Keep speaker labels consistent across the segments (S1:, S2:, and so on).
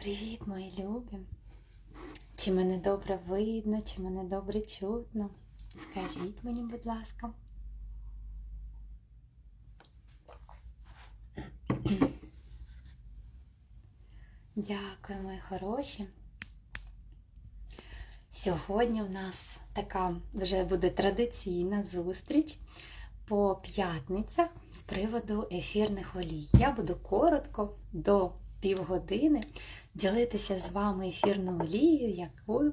S1: Привіт, мої любі! Чи мене добре видно, чи мене добре чутно? Скажіть мені, будь ласка. Дякую, мої хороші. Сьогодні у нас така вже буде традиційна зустріч по п'ятницях з приводу ефірних олій. Я буду коротко до півгодини ділитися з вами ефірною олією, яку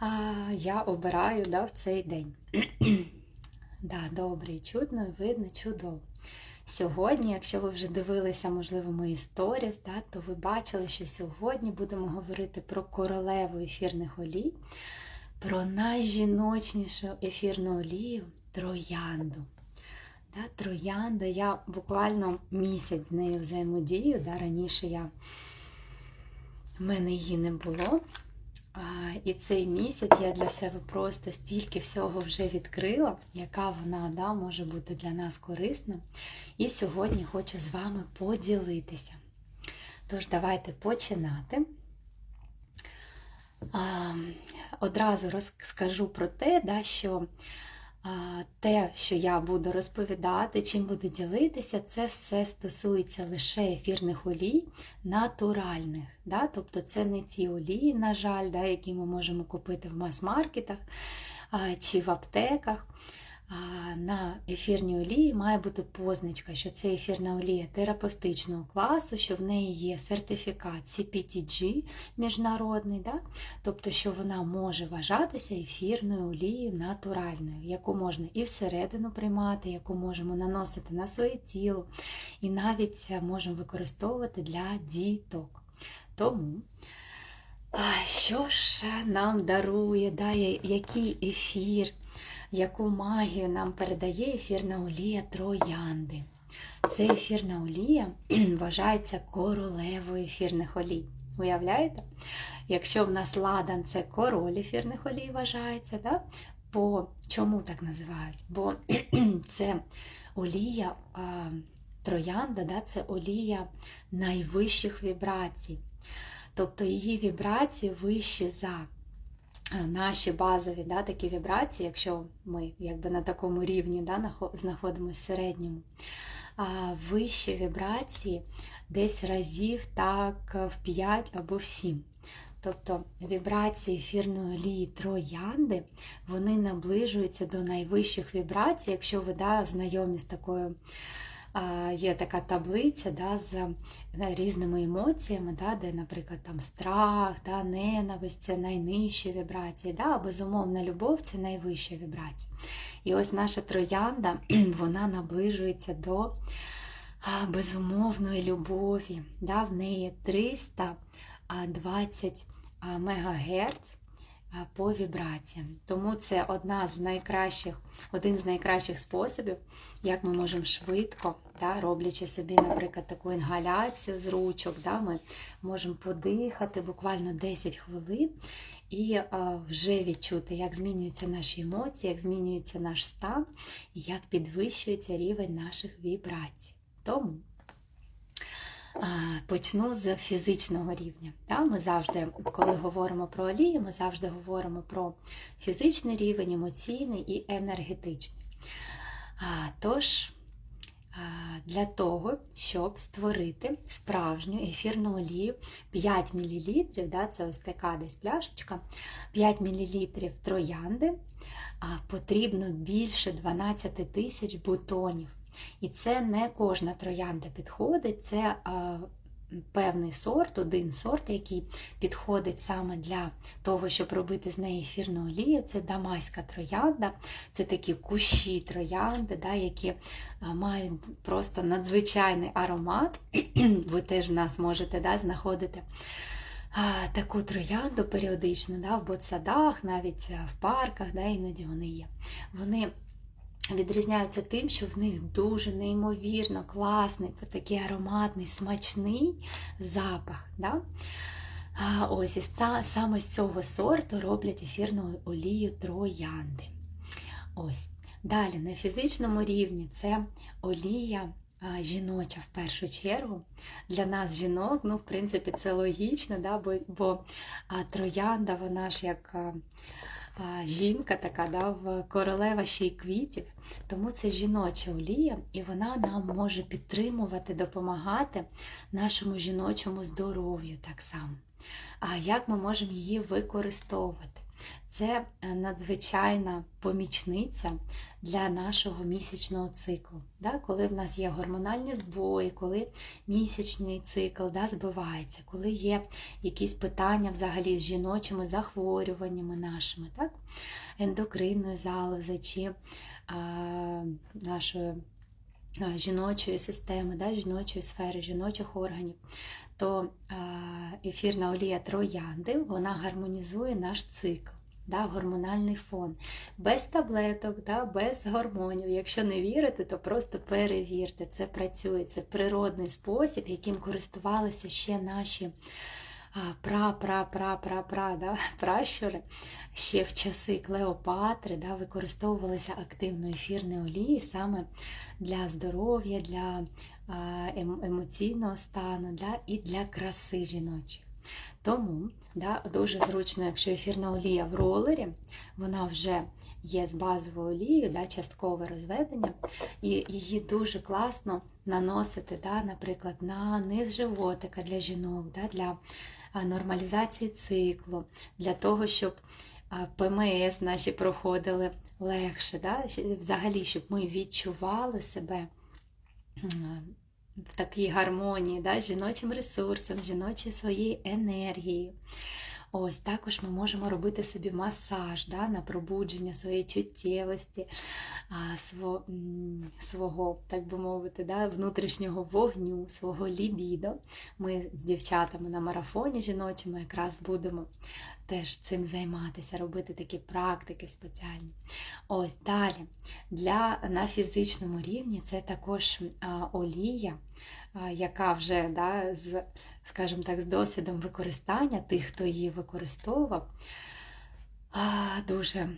S1: а, я обираю да, в цей день. да, Добре, чутно, видно, чудово. Сьогодні, якщо ви вже дивилися, можливо, мої сторіс, да, то ви бачили, що сьогодні будемо говорити про королеву ефірних олій, про найжіночнішу ефірну олію троянду. Да, Троянда, я буквально місяць з нею взаємодію. Да, Раніше я в мене її не було. І цей місяць я для себе просто стільки всього вже відкрила, яка вона да, може бути для нас корисна. І сьогодні хочу з вами поділитися. Тож, давайте починати. Одразу розкажу про те, да, що те, що я буду розповідати, чим буду ділитися, це все стосується лише ефірних олій, натуральних. Да? Тобто це не ті олії, на жаль, да, які ми можемо купити в мас-маркетах чи в аптеках на ефірній олії має бути позначка, що це ефірна олія терапевтичного класу, що в неї є сертифікат CPTG міжнародний, да? тобто, що вона може вважатися ефірною олією натуральною, яку можна і всередину приймати, яку можемо наносити на своє тіло, і навіть можемо використовувати для діток. Тому. Що ж нам дарує, да, який ефір, яку магію нам передає ефірна олія троянди. Це ефірна олія вважається королевою ефірних олій. Уявляєте? Якщо в нас ладан це король ефірних олій вважається, да? Бо чому так називають? Бо це олія троянда, да? це олія найвищих вібрацій. Тобто її вібрації вищі за наші базові да, такі вібрації, якщо ми якби на такому рівні да, знаходимося середньому, вищі вібрації десь разів так в 5 або в 7. Тобто вібрації ефірної олії троянди вони наближуються до найвищих вібрацій, якщо ви да, знайомі з такою є така таблиця да, з е, різними емоціями, да, де, наприклад, там страх, да, ненависть це найнижчі вібрації, да, а безумовна любов це найвища вібрація. І ось наша троянда вона наближується до безумовної любові. Да, В неї 320 МГц по вібраціям. Тому це одна з найкращих, один з найкращих способів, як ми можемо швидко, да, роблячи собі, наприклад, таку інгаляцію з ручок, да, ми можемо подихати буквально 10 хвилин і а, вже відчути, як змінюються наші емоції, як змінюється наш стан і як підвищується рівень наших вібрацій. Тому. Почну з фізичного рівня. Ми завжди, коли говоримо про олії, ми завжди говоримо про фізичний рівень, емоційний і енергетичний. Тож, для того, щоб створити справжню ефірну олію 5 мл, да, це ось така десь пляшечка, 5 мл троянди, потрібно більше 12 тисяч бутонів. І це не кожна троянда підходить, це а, певний сорт, один сорт, який підходить саме для того, щоб робити з неї ефірну олію. Це дамаська троянда, це такі кущі троянди, да, які мають просто надзвичайний аромат. Ви теж в нас можете да, знаходити. Таку троянду періодично да, в ботсадах, навіть в парках, да, іноді вони є. Вони відрізняються тим, що в них дуже неймовірно класний, такий ароматний, смачний запах. Да? А Ось і саме з цього сорту роблять ефірну олію троянди. Ось. Далі, на фізичному рівні це олія жіноча в першу чергу. Для нас жінок, ну, в принципі, це логічно, да, бо бо а, троянда, вона ж як жінка така, да, в королева ще й квітів. Тому це жіноча олія, і вона нам може підтримувати, допомагати нашому жіночому здоров'ю так само. А як ми можемо її використовувати? Це е, надзвичайна помічниця для нашого місячного циклу. Да? Коли в нас є гормональні збої, коли місячний цикл да, збивається, коли є якісь питання взагалі з жіночими захворюваннями нашими, так? ендокринної залози чи а, нашої а, жіночої системи, да, жіночої сфери, жіночих органів. То а, ефірна олія троянди вона гармонізує наш цикл да, гормональний фон. Без таблеток, да, без гормонів. Якщо не вірите, то просто перевірте. Це працює, це природний спосіб, яким користувалися ще наші пра-пра-пра-пра-пра, да, пращури. Ще в часи Клеопатри да, використовувалися активно ефірні олії саме для здоров'я, для емоційного стану да, і для краси жіночої. Тому да, дуже зручно, якщо ефірна олія в ролері, вона вже є з базовою олією, да, часткове розведення, і її дуже класно наносити, да, наприклад, на низ животика для жінок, да, для нормалізації циклу, для того, щоб ПМС наші проходили легше, да, взагалі, щоб ми відчували себе в такій гармонії, да, з жіночим ресурсом, жіночою своєю енергією. Ось також ми можемо робити собі масаж да, на пробудження своєї чуттєвості, свого, свого, так би мовити, да, внутрішнього вогню, свого лібідо. Ми з дівчатами на марафоні жіночими якраз будемо теж цим займатися, робити такі практики спеціальні. Ось далі. Для, На фізичному рівні це також олія, яка вже да, з, скажімо так, з досвідом використання тих, хто її використовував, дуже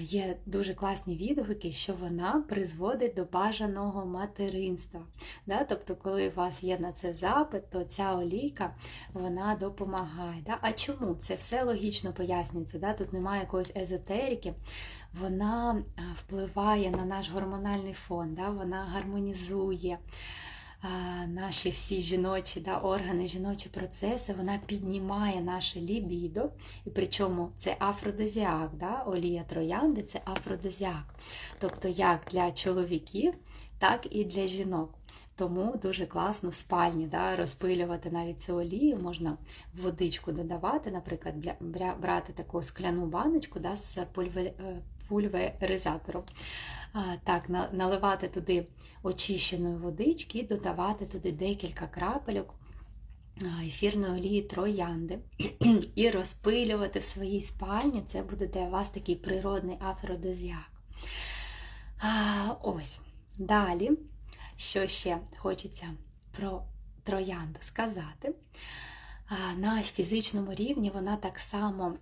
S1: Є дуже класні відгуки, що вона призводить до бажаного материнства. Да? Тобто, коли у вас є на це запит, то ця олійка вона допомагає. Да? А чому? Це все логічно пояснюється. Да? Тут немає якоїсь езотерики. Вона впливає на наш гормональний фон, да? вона гармонізує наші всі жіночі да, органи, жіночі процеси, вона піднімає наше лібідо, і причому це афродизіак, да, олія троянди це афродизіак. Тобто як для чоловіків, так і для жінок. Тому дуже класно в спальні да, розпилювати навіть цю олію, можна водичку додавати, наприклад, брати таку скляну баночку да, з е, пульверизатором. Так, наливати туди очищеної водички і додавати туди декілька крапельок ефірної олії троянди і розпилювати в своїй спальні. Це буде для вас такий природний афродизіак. Ось. Далі, що ще хочеться про троянду сказати. На фізичному рівні вона так само,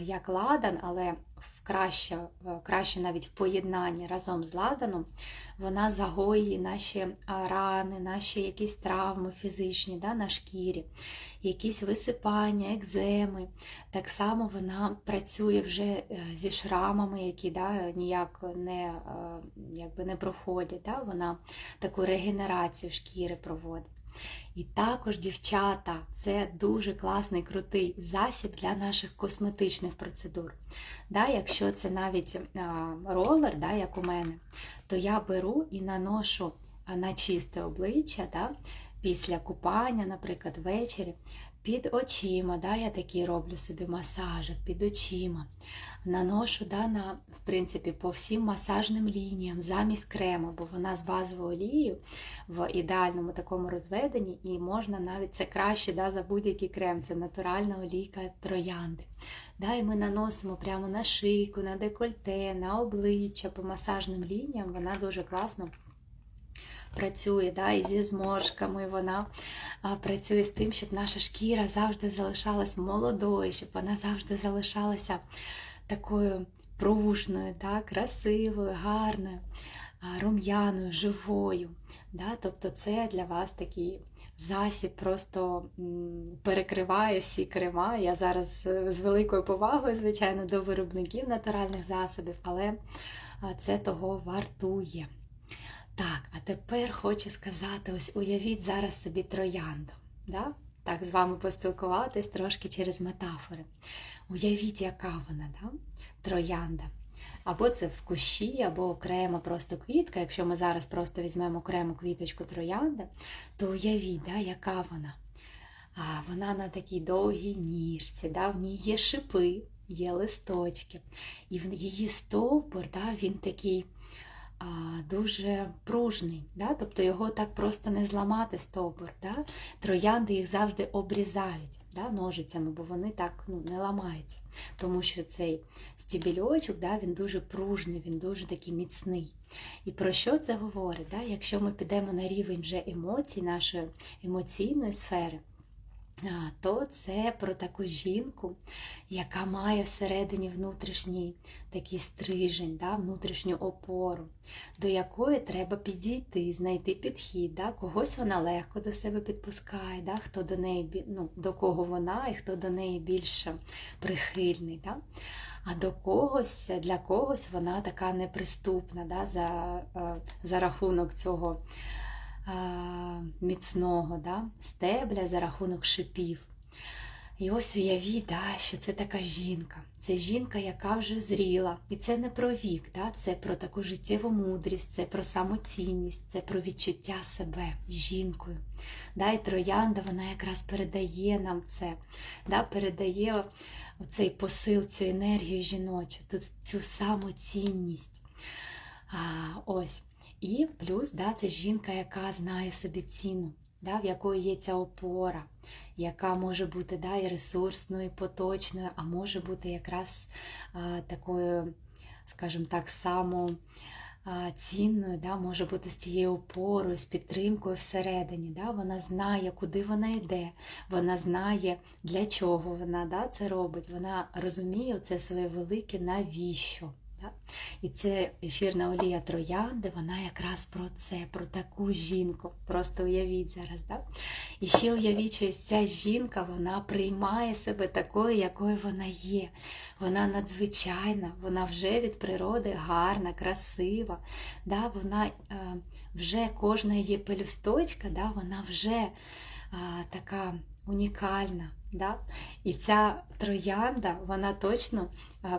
S1: як ладан, але краще, краще навіть в поєднанні разом з ладаном, вона загоює наші рани, наші якісь травми фізичні да, на шкірі, якісь висипання, екземи. Так само вона працює вже е, зі шрамами, які да, ніяк не е, якби не проходять. Да, Вона таку регенерацію шкіри проводить. І також, дівчата, це дуже класний крутий засіб для наших косметичних процедур. Да, Якщо це навіть ролер, да, як у мене, то я беру і наношу на чисте обличчя да, після купання, наприклад, ввечері, під очима. да, Я такий роблю собі масажик під очима наношу да, на, в принципі, по всім масажним лініям замість крему, бо вона з базовою олією в ідеальному такому розведенні, і можна навіть це краще да, за будь-який крем, це натуральна олійка троянди. Да, І ми наносимо прямо на шийку, на декольте, на обличчя по масажним лініям, вона дуже класно. Працює да, і зі зморшками, вона а, працює з тим, щоб наша шкіра завжди залишалась молодою, щоб вона завжди залишалася такою пружною, так, красивою, гарною, рум'яною, живою. Да? Тобто це для вас такий засіб просто перекриває всі крема. Я зараз з великою повагою, звичайно, до виробників натуральних засобів, але це того вартує. Так, а тепер хочу сказати: ось уявіть зараз собі троянду. Да? Так, з вами поспілкуватись трошки через метафори. Уявіть, яка вона, да? троянда. Або це в кущі, або окрема просто квітка. Якщо ми зараз просто візьмемо окрему квіточку троянда, то уявіть, да, яка вона. А Вона на такій довгій ніжці, да, в ній є шипи, є листочки. І в її стовбур, да, він такий дуже пружний, да? тобто його так просто не зламати стовбур. Да? Троянди їх завжди обрізають да? ножицями, бо вони так ну, не ламаються. Тому що цей стібельочок да, він дуже пружний, він дуже такий міцний. І про що це говорить? Да? Якщо ми підемо на рівень вже емоцій, нашої емоційної сфери, то це про таку жінку, яка має всередині внутрішній такий стрижень, да, внутрішню опору, до якої треба підійти, знайти підхід. Да, Когось вона легко до себе підпускає, да, хто до неї, ну, до кого вона і хто до неї більше прихильний. Да. А до когось, для когось вона така неприступна да, за, е, за рахунок цього міцного да, стебля за рахунок шипів. І ось уявіть, да, що це така жінка. Це жінка, яка вже зріла. І це не про вік, да, це про таку життєву мудрість, це про самоцінність, це про відчуття себе жінкою. Да, І троянда вона якраз передає нам це, да, передає цей посил, цю енергію жіночу, цю самоцінність. А, Ось. І плюс да, це жінка, яка знає собі ціну, да, в якої є ця опора, яка може бути да, і ресурсною, і поточною, а може бути якраз а, такою, скажімо так, само цінною, да, може бути з цією опорою, з підтримкою всередині. Да, Вона знає, куди вона йде, вона знає, для чого вона да, це робить. Вона розуміє це своє велике навіщо. І це ефірна олія троянди, вона якраз про це, про таку жінку. Просто уявіть зараз. Да? І ще уявіть, що ця жінка вона приймає себе такою, якою вона є. Вона надзвичайна, вона вже від природи гарна, красива. Да? Вона е, вже кожна її пелюсточка, да? вона вже е, така унікальна. Да? І ця троянда, вона точно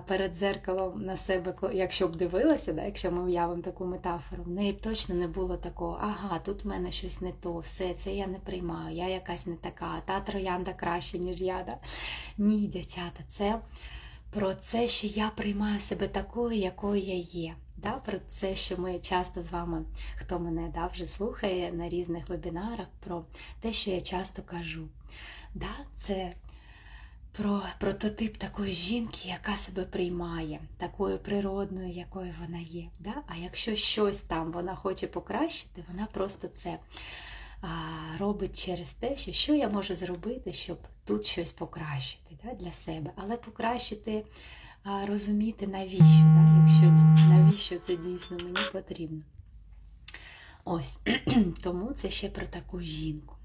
S1: перед дзеркалом на себе, якщо б дивилася, да, якщо ми уявимо таку метафору, в неї б точно не було такого, ага, тут в мене щось не то, все, це я не приймаю, я якась не така, та троянда краще, ніж я. Да? Ні, дівчата, це про це, що я приймаю себе такою, якою я є. Да, Про це, що ми часто з вами, хто мене да, вже слухає на різних вебінарах, про те, що я часто кажу. Да, Це про прототип такої жінки, яка себе приймає, такою природною, якою вона є. Да? А якщо щось там вона хоче покращити, вона просто це а, робить через те, що що я можу зробити, щоб тут щось покращити да, для себе. Але покращити, розуміти, навіщо, да? якщо навіщо це дійсно мені потрібно. Ось, тому це ще про таку жінку.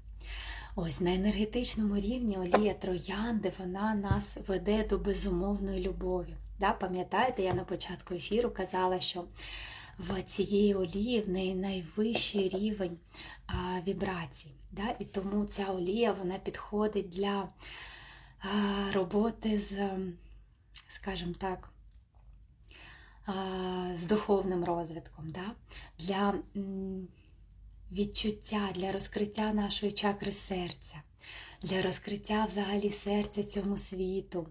S1: Ось на енергетичному рівні олія троянди вона нас веде до безумовної любові. Да, Пам'ятаєте, я на початку ефіру казала, що в цієї олії в неї найвищий рівень а, вібрацій. Да? І тому ця олія вона підходить для а, роботи з, скажімо так, з духовним розвитком. Да? Для відчуття для розкриття нашої чакри серця, для розкриття взагалі серця цьому світу,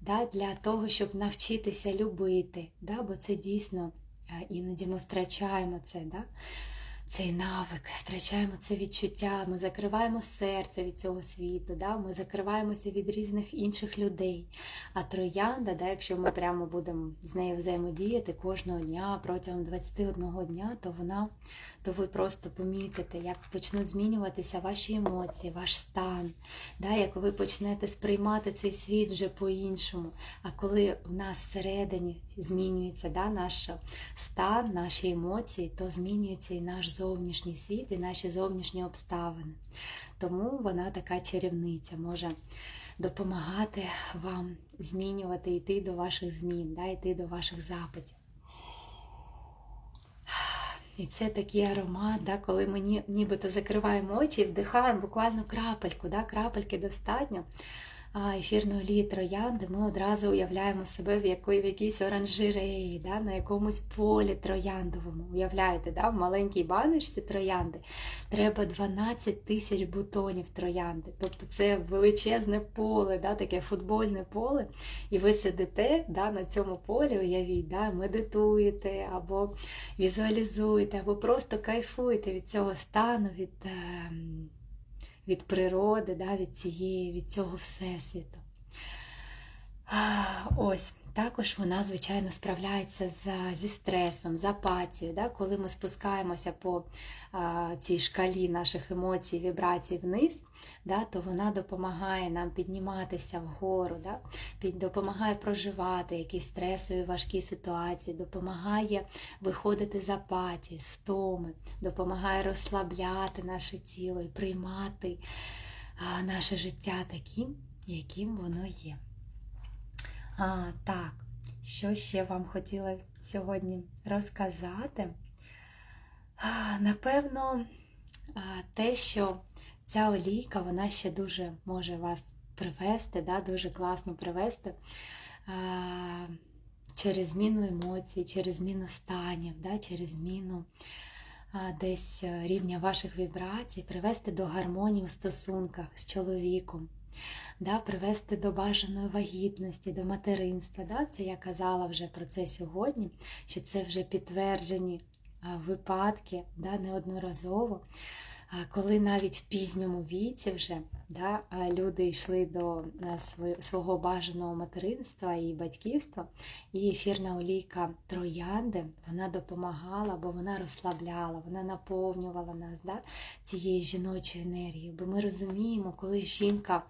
S1: да, для того, щоб навчитися любити. Да, Бо це дійсно е, іноді ми втрачаємо це. Да? Цей навик, втрачаємо це відчуття, ми закриваємо серце від цього світу, да? ми закриваємося від різних інших людей. А троянда, да, якщо ми прямо будемо з нею взаємодіяти кожного дня протягом 21 дня, то вона то ви просто помітите, як почнуть змінюватися ваші емоції, ваш стан, да, як ви почнете сприймати цей світ вже по-іншому. А коли в нас всередині змінюється да, наш стан, наші емоції, то змінюється і наш зовнішній світ і наші зовнішні обставини. Тому вона така чарівниця може допомагати вам змінювати, йти до ваших змін, да, йти до ваших запитів. І це такий аромат, да, коли ми ні, нібито закриваємо очі і вдихаємо буквально крапельку, да, крапельки достатньо ефірної олії троянди, ми одразу уявляємо себе в якої, в якійсь оранжереї, да, на якомусь полі трояндовому. Уявляєте, да, в маленькій баночці троянди треба 12 тисяч бутонів троянди. Тобто це величезне поле, да, таке футбольне поле. І ви сидите да, на цьому полі, уявіть, да, медитуєте або візуалізуєте, або просто кайфуєте від цього стану. від... Від природи, да, від цієї, від цього всесвіту. Ось, також вона, звичайно, справляється з, зі стресом, з апатією. Да? Коли ми спускаємося по а, цій шкалі наших емоцій, вібрацій вниз, да, то вона допомагає нам підніматися вгору, да? Допомагає проживати якісь стресові важкі ситуації, допомагає виходити з апатії, з втоми, допомагає розслабляти наше тіло і приймати а, наше життя таким, яким воно є. А, Так, що ще вам хотіла сьогодні розказати? А, Напевно, те, що ця олійка, вона ще дуже може вас привести, да, дуже класно привести а, через зміну емоцій, через зміну станів, да, через зміну а, десь рівня ваших вібрацій, привести до гармонії у стосунках з чоловіком да, привести до бажаної вагітності, до материнства. Да? Це я казала вже про це сьогодні, що це вже підтверджені випадки да, неодноразово. Коли навіть в пізньому віці вже да, люди йшли до свого бажаного материнства і батьківства, і ефірна олійка троянди вона допомагала, бо вона розслабляла, вона наповнювала нас да, цією жіночою енергією. Бо ми розуміємо, коли жінка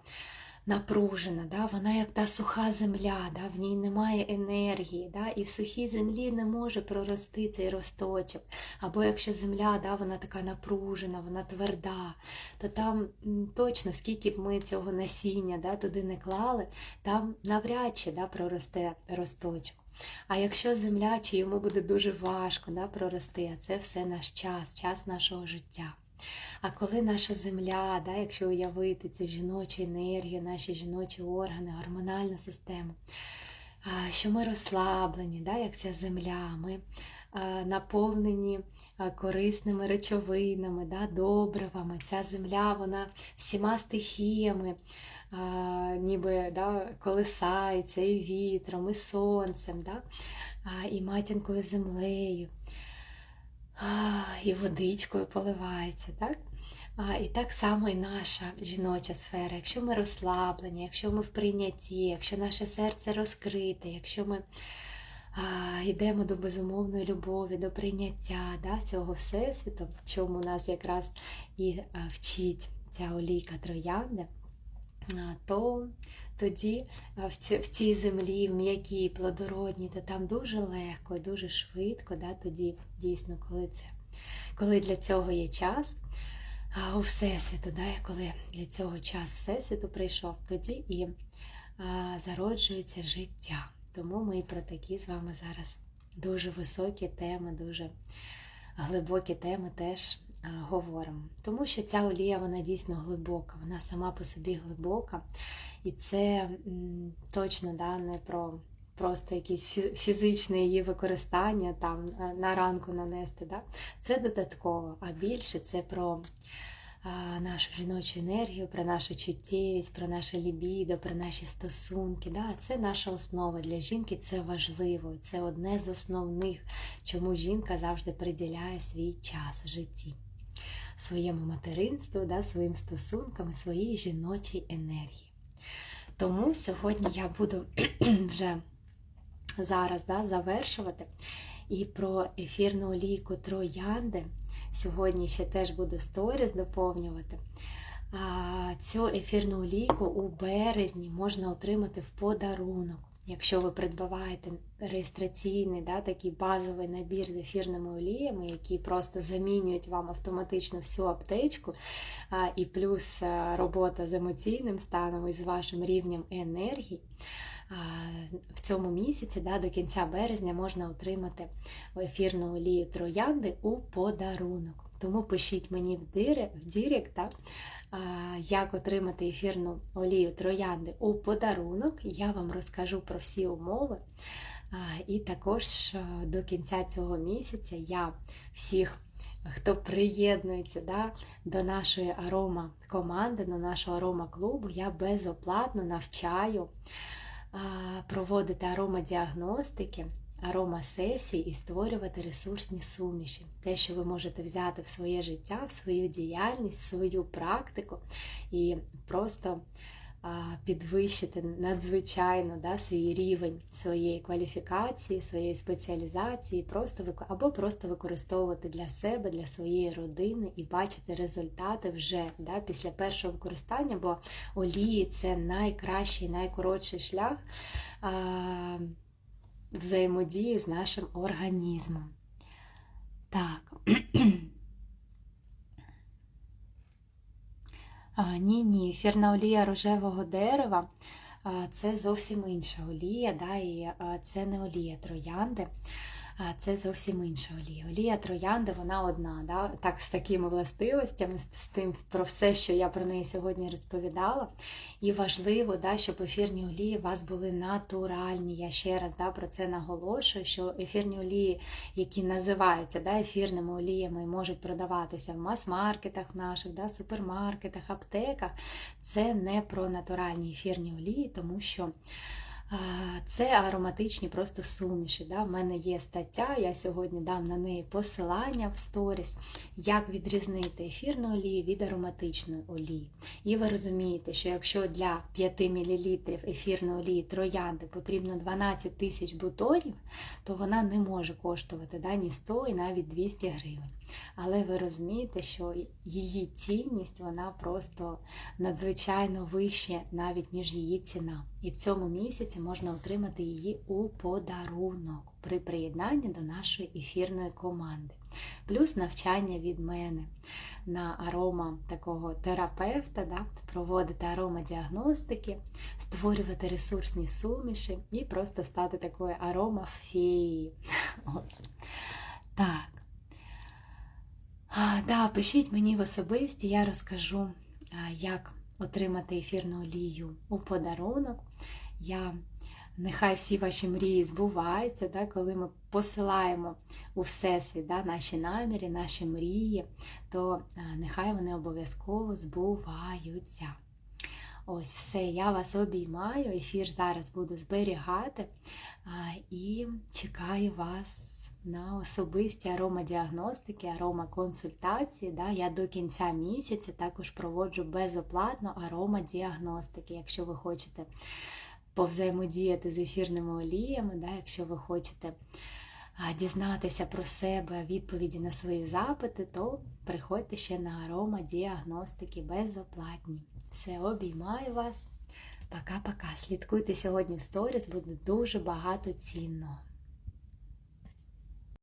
S1: напружена, да? вона як та суха земля, да? в ній немає енергії, да? і в сухій землі не може прорости цей росточок. Або якщо земля да, вона така напружена, вона тверда, то там точно, скільки б ми цього насіння да, туди не клали, там навряд чи да, проросте росточок. А якщо земля, чи йому буде дуже важко да, прорости, а це все наш час, час нашого життя. А коли наша земля, да, якщо уявити цю жіночу енергію, наші жіночі органи, гормональну систему, що ми розслаблені, да, як ця земля, ми наповнені корисними речовинами, да, добривами, ця земля, вона всіма стихіями. Ніби да, колисається і вітром, і сонцем, да, і матінкою землею і водичкою поливається. так? А, І так само і наша жіноча сфера. Якщо ми розслаблені, якщо ми в прийнятті, якщо наше серце розкрите, якщо ми а, йдемо до безумовної любові, до прийняття да, цього всесвіту, чому нас якраз і вчить ця олійка троянди, то тоді в цій землі, в м'якій, плодородній, то там дуже легко, дуже швидко, да, тоді дійсно, коли це, коли для цього є час. А у Всесвіту, да, коли для цього час Всесвіту прийшов, тоді і а, зароджується життя. Тому ми про такі з вами зараз дуже високі теми, дуже глибокі теми теж говоримо. Тому що ця олія, вона дійсно глибока, вона сама по собі глибока. І це точно да, не про просто якесь фізичне її використання там на ранку нанести. Да? Це додатково, а більше це про нашу жіночу енергію, про нашу чуттєвість, про наше лібідо, про наші стосунки. Да? Це наша основа для жінки, це важливо. Це одне з основних, чому жінка завжди приділяє свій час в житті. Своєму материнству, да, своїм стосункам, своїй жіночій енергії. Тому сьогодні я буду вже зараз да, завершувати. І про ефірну олійку троянди. Сьогодні ще теж буду сторіс доповнювати. Цю ефірну олійку у березні можна отримати в подарунок. Якщо ви придбаваєте реєстраційний, да, такий базовий набір з ефірними оліями, які просто замінюють вам автоматично всю аптечку, і плюс робота з емоційним станом і з вашим рівнем енергії. В цьому місяці да, до кінця березня можна отримати ефірну олію троянди у подарунок. Тому пишіть мені в Дірект, так, як отримати ефірну олію троянди у подарунок. Я вам розкажу про всі умови. І також до кінця цього місяця я всіх, хто приєднується да, до нашої арома команди, до нашого арома клубу, я безоплатно навчаю проводити аромадіагностики аромасесії і створювати ресурсні суміші. Те, що ви можете взяти в своє життя, в свою діяльність, в свою практику і просто підвищити надзвичайно да, свій рівень своєї кваліфікації, своєї спеціалізації, просто або просто використовувати для себе, для своєї родини і бачити результати вже да, після першого використання, бо олії це найкращий, найкоротший шлях взаємодії з нашим організмом. Так. А, Ні, ні, ефірна олія рожевого дерева це зовсім інша олія, да, і це не олія троянди це зовсім інша олія. Олія троянди, вона одна, да? так з такими властивостями, з тим про все, що я про неї сьогодні розповідала. І важливо, да, щоб ефірні олії у вас були натуральні. Я ще раз да, про це наголошую, що ефірні олії, які називаються да, ефірними оліями, можуть продаватися в мас-маркетах наших, да, супермаркетах, аптеках, це не про натуральні ефірні олії, тому що. Це ароматичні просто суміші. Да? В мене є стаття, я сьогодні дам на неї посилання в сторіс, як відрізнити ефірну олію від ароматичної олії. І ви розумієте, що якщо для 5 мл ефірної олії троянди потрібно 12 тисяч бутонів, то вона не може коштувати да, ні 100 і навіть 200 гривень. Але ви розумієте, що її цінність вона просто надзвичайно вища, навіть ніж її ціна. І в цьому місяці можна отримати її у подарунок при приєднанні до нашої ефірної команди. Плюс навчання від мене на арома такого терапевта, да, проводити аромадіагностики, створювати ресурсні суміші і просто стати такою аромафеєю. Так. А, да, Пишіть мені в особисті, я розкажу, як отримати ефірну олію у подарунок. Я Нехай всі ваші мрії збуваються, да, коли ми посилаємо у Всесвіт да, наші наміри, наші мрії, то нехай вони обов'язково збуваються. Ось все, я вас обіймаю, ефір зараз буду зберігати і чекаю вас на особисті аромадіагностики, аромаконсультації. Да? Я до кінця місяця також проводжу безоплатно аромадіагностики, якщо ви хочете повзаємодіяти з ефірними оліями, да? якщо ви хочете дізнатися про себе відповіді на свої запити, то приходьте ще на арома діагностики безоплатні. Все, обіймаю вас. Пока-пока. Слідкуйте сьогодні в сторіс, буде дуже багато цінного.